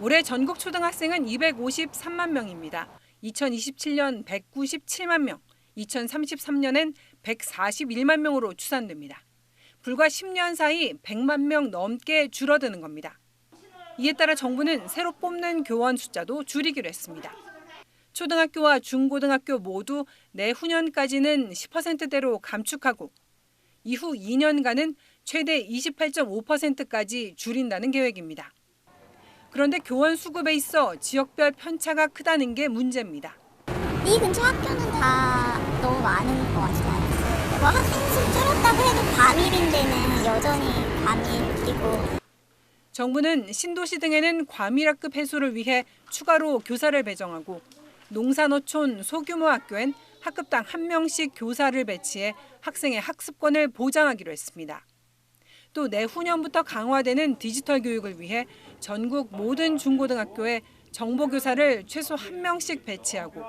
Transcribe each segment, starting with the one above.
올해 전국 초등학생은 253만 명입니다. 2027년 197만 명, 2033년엔 141만 명으로 추산됩니다. 불과 10년 사이 100만 명 넘게 줄어드는 겁니다. 이에 따라 정부는 새로 뽑는 교원 숫자도 줄이기로 했습니다. 초등학교와 중고등학교 모두 내후년까지는 10%대로 감축하고 이후 2년간은 최대 28.5%까지 줄인다는 계획입니다. 그런데 교원 수급에 있어 지역별 편차가 크다는 게 문제입니다. 이 근처 학교는 다 너무 많은 것 같아요. 뭐 학생 수 줄었다고 해도 과밀인 데는 여전히 과밀이고 정부는 신도시 등에는 과밀학급 해소를 위해 추가로 교사를 배정하고 농산어촌 소규모 학교엔 학급당 한 명씩 교사를 배치해 학생의 학습권을 보장하기로 했습니다. 또 내후년부터 강화되는 디지털 교육을 위해 전국 모든 중고등학교에 정보 교사를 최소 한 명씩 배치하고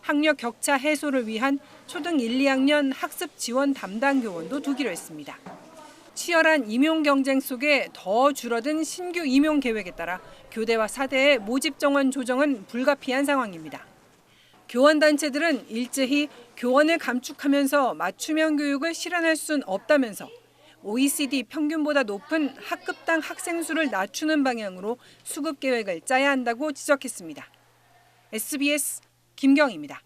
학력 격차 해소를 위한 초등 1, 2학년 학습 지원 담당 교원도 두기로 했습니다. 치열한 임용 경쟁 속에 더 줄어든 신규 임용 계획에 따라 교대와 사대의 모집 정원 조정은 불가피한 상황입니다. 교원 단체들은 일제히 교원을 감축하면서 맞춤형 교육을 실현할 수는 없다면서 OECD 평균보다 높은 학급당 학생 수를 낮추는 방향으로 수급 계획을 짜야 한다고 지적했습니다. SBS 김경입니다.